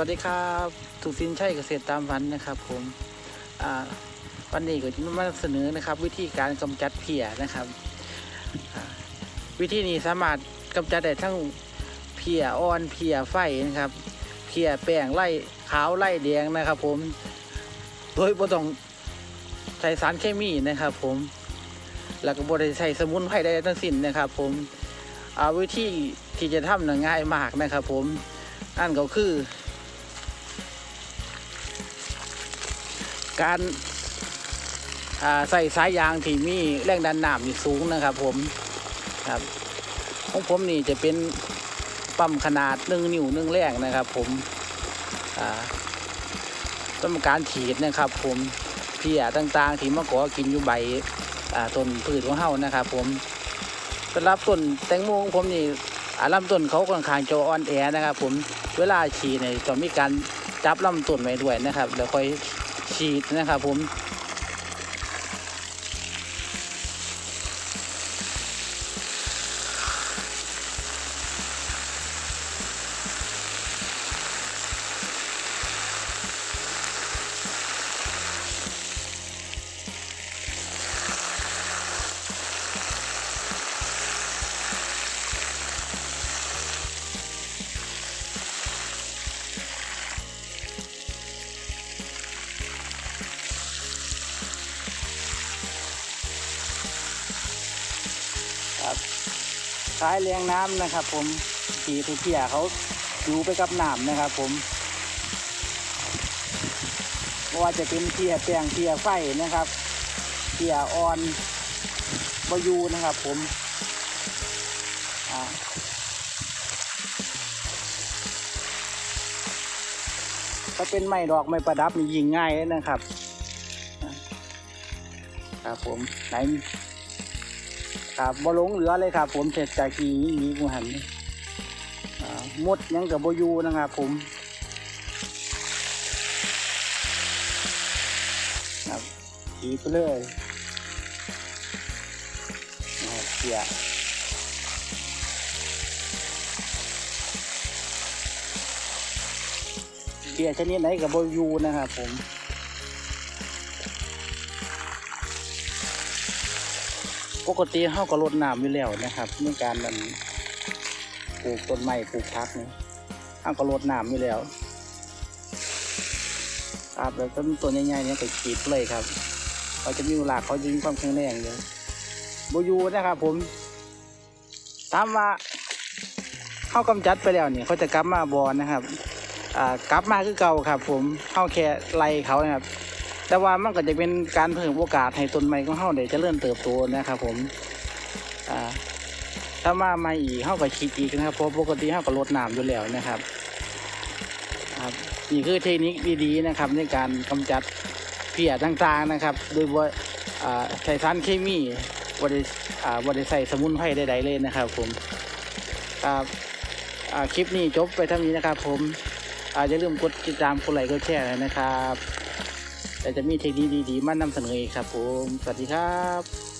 วัสดีครับถูกสินใช่เกษตรตามฝันนะครับผมวันนี้ก็จะมาเสนอนะครับ วิธีการกำจัดเพียนะครับ วิธีนี้สามารถกำจัดได้ทั้งเพียอ่อนเพียไฟนะครับเพียแป้งไล่ขาวไล่แดงนะครับ ผมโดยบ่ต้องใช้สารเคมีนะครับ ผมแล้วก็บ่ได้ใช้สมุนไพรใดทั้งสิ้นนะครับ ผมวิธีที่จะทำง่ายมากนะครับ ผมนั่นก็คือ การใส่สายยางที่มีแรงดันน้ำนี่สูงนะครับ ผมครับของผมนี่จะเป็นปั๊มขนาดหนึ่งนิ้วหนึ่งแรงนะครับ ผมต้องการฉีดนะครับ ผมเพียต่างๆ ที่มะกอกินอยู่ใบต้นพืชของเฮานะครับ ผมสำหรับต้นแตงโมของผมนี่อ่าลำต้นเขาค่อนข้างจะอ่อนแอนะครับ ผมเวลาฉีดเนี่ยต้องมีการจับลำต้นไว้ด้วยนะครับแล้วค่อย ฉีดนะครับผม สายเลี้ยงน้ำนะครับ ผมฉีดเพียเขาอยู่ไปกับน้ำนะครับ ผมว่าจะเป็นเพียแปลงเพียไฟนะครับเพียอ่อนบอยูนะครับ ผมถ้าเป็นไม้ดอกไม้ประดับนี่ยิงง่ายนะครับ ครับผมไหน ครับบ่หลงเหลือเลยครับ ผมเสร็จจากทีนี้มีกูหันหมดยังกับโบยูนะครับผมครับขีไปเลยนะครับเสียเสียชนิดไหนกับโบยูนะครับผม ปกติเขาก็รดน้ำอยู่แล้วนะครับในการมันปลูกต้นไม้ปลูกพักนี่เขาก็รดน้ำอยู่แล้วครับแล้วต้นต้นใหญ่ๆเนี่ยก็ขีดเลยครับเขาจะมีหลากเขาจะมีความแข็งแรงเยอะบยูนะครับผมถามว่าเข้ากำจัดไปแล้วเนี่ยเขาจะกลับมาบอลนะครับ อ่ากลับมาคือเก่าครับ ผมเข้าแค่ไล่เขานะครับ แต่ว่ามันก็จะเป็นการเพิ่มโอกาสให้ต้นไม้ของเฮาได้เจริญเติบโตนะครับผมอ่าถ้ามาม่อีกเฮาก็คิดอีกนะครับเพราะปกติเฮาก็รดน้ำอยู่แล้วนะครับครับนี่คือเทคนิคดีๆนะครับ ในการกำจัดเพี้ยต่างๆนะครับ โดยบ่าใส่สารเคมีบ่ได้อ่าบ่ได้ใส่สมุนไพรใดๆเลยนะครับ ผมครับคลิปนี้จบไปเท่านี้นะครับ ผมอาอย่าลืมกดติดตามกดไลค์กดแชร์นะครับ แต่จะมีเทคนิคดีๆ มานำเสนออีกครับผม สวัสดีครับ